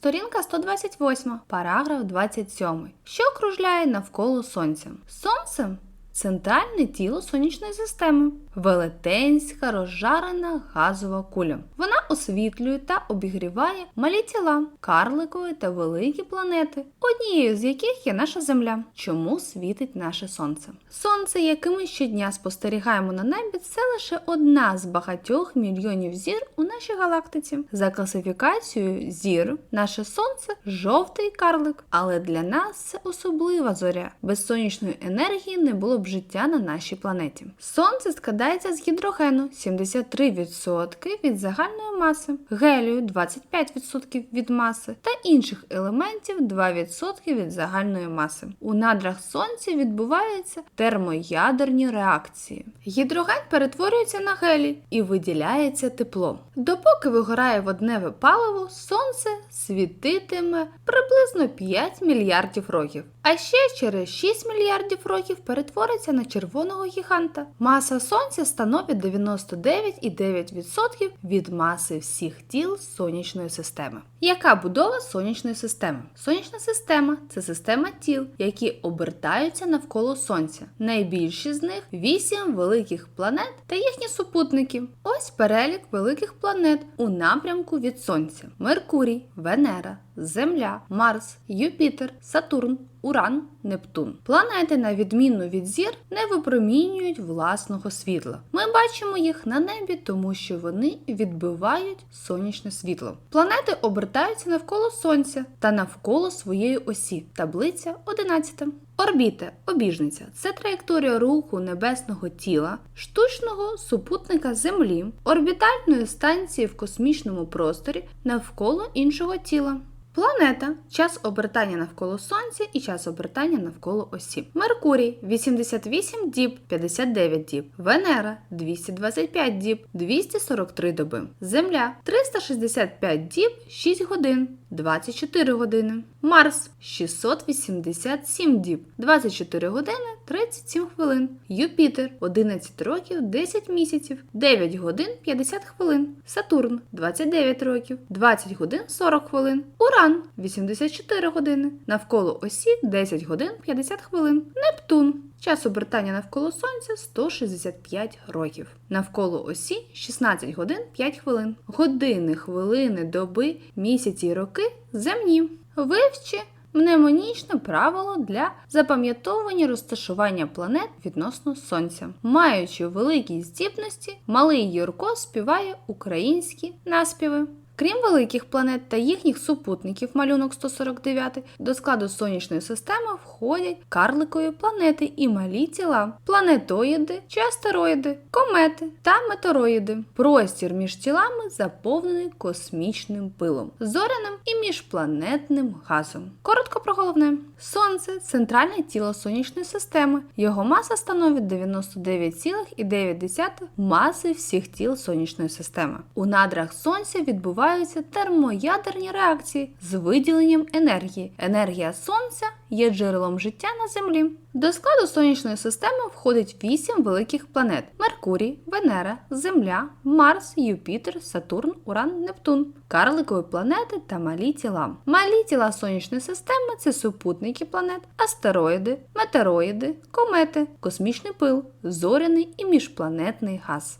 Сторінка 128, параграф 27, що окружляє навколо Сонця. Сонце центральне тіло сонячної системи, велетенська розжарена газова куля. Вона освітлює та обігріває малі тіла, карликові та великі планети, однією з яких є наша Земля. Чому світить наше сонце? Сонце, яке ми щодня спостерігаємо на небі, це лише одна з багатьох мільйонів зір у нашій галактиці. За класифікацією зір, наше сонце жовтий карлик, але для нас це особлива зоря. Без сонячної енергії не було б життя на нашій планеті. Сонце складається з гідрогену 73% від загальної маси, гелію 25% від маси та інших елементів 2% від загальної маси. У надрах сонця відбуваються термоядерні реакції. Гідроген перетворюється на гелій і виділяється тепло. Допоки вигорає водневе паливо, сонце світитиме приблизно 5 мільярдів років. А ще через 6 мільярдів років перетвориться на червоного гіганта. Маса сонця становить 99,9% від маси всіх тіл сонячної системи. Яка будова сонячної системи? Сонячна система це система тіл, які обертаються навколо сонця. Найбільші з них 8 великих планет та їхні супутники. Ось перелік великих планет у напрямку від Сонця: Меркурій, Венера, Земля, Марс, Юпітер, Сатурн, Уран, Нептун. Планети, на відміну від зір, не випромінюють власного світла. Ми бачимо їх на небі, тому що вони відбивають сонячне світло. Планети обертаються навколо Сонця та навколо своєї осі. Таблиця 11. Орбіта, обіжниця це траєкторія руху небесного тіла, штучного супутника Землі, орбітальної станції в космічному просторі навколо іншого тіла. Планета час обертання навколо Сонця і час обертання навколо осі. Меркурій 88 діб, 59 діб. Венера 225 діб, 243 доби. Земля 365 діб, 6 годин, 24 години. Марс 687 діб, 24 години, 37 хвилин. Юпітер 11 років, 10 місяців, 9 годин 50 хвилин. Сатурн 29 років, 20 годин 40 хвилин. Уран 84 години. Навколо осі 10 годин 50 хвилин. Нептун. Час обертання навколо Сонця 165 років. Навколо осі 16 годин 5 хвилин. Години, хвилини, доби, місяці й роки земні. Вивчи мнемонічне правило для запам'ятовування розташування планет відносно Сонця. Маючи великі здібності, малий Юрко співає українські наспіви. Крім великих планет та їхніх супутників, малюнок 149, до складу сонячної системи входять карликові планети і малі тіла, планетоїди чи астероїди, комети та метеороїди. Простір між тілами заповнений космічним пилом, зоряним і міжпланетним газом. Коротко про головне: Сонце центральне тіло сонячної системи. Його маса становить 99,9 маси всіх тіл сонячної системи. У надрах сонця відбувається відбуваються термоядерні реакції з виділенням енергії. Енергія сонця є джерелом життя на Землі. До складу сонячної системи входить 8 великих планет: Меркурій, Венера, Земля, Марс, Юпітер, Сатурн, Уран, Нептун, карликові планети та малі тіла. Малі тіла сонячної системи це супутники планет, астероїди, метеороїди, комети, космічний пил, зоряний і міжпланетний газ.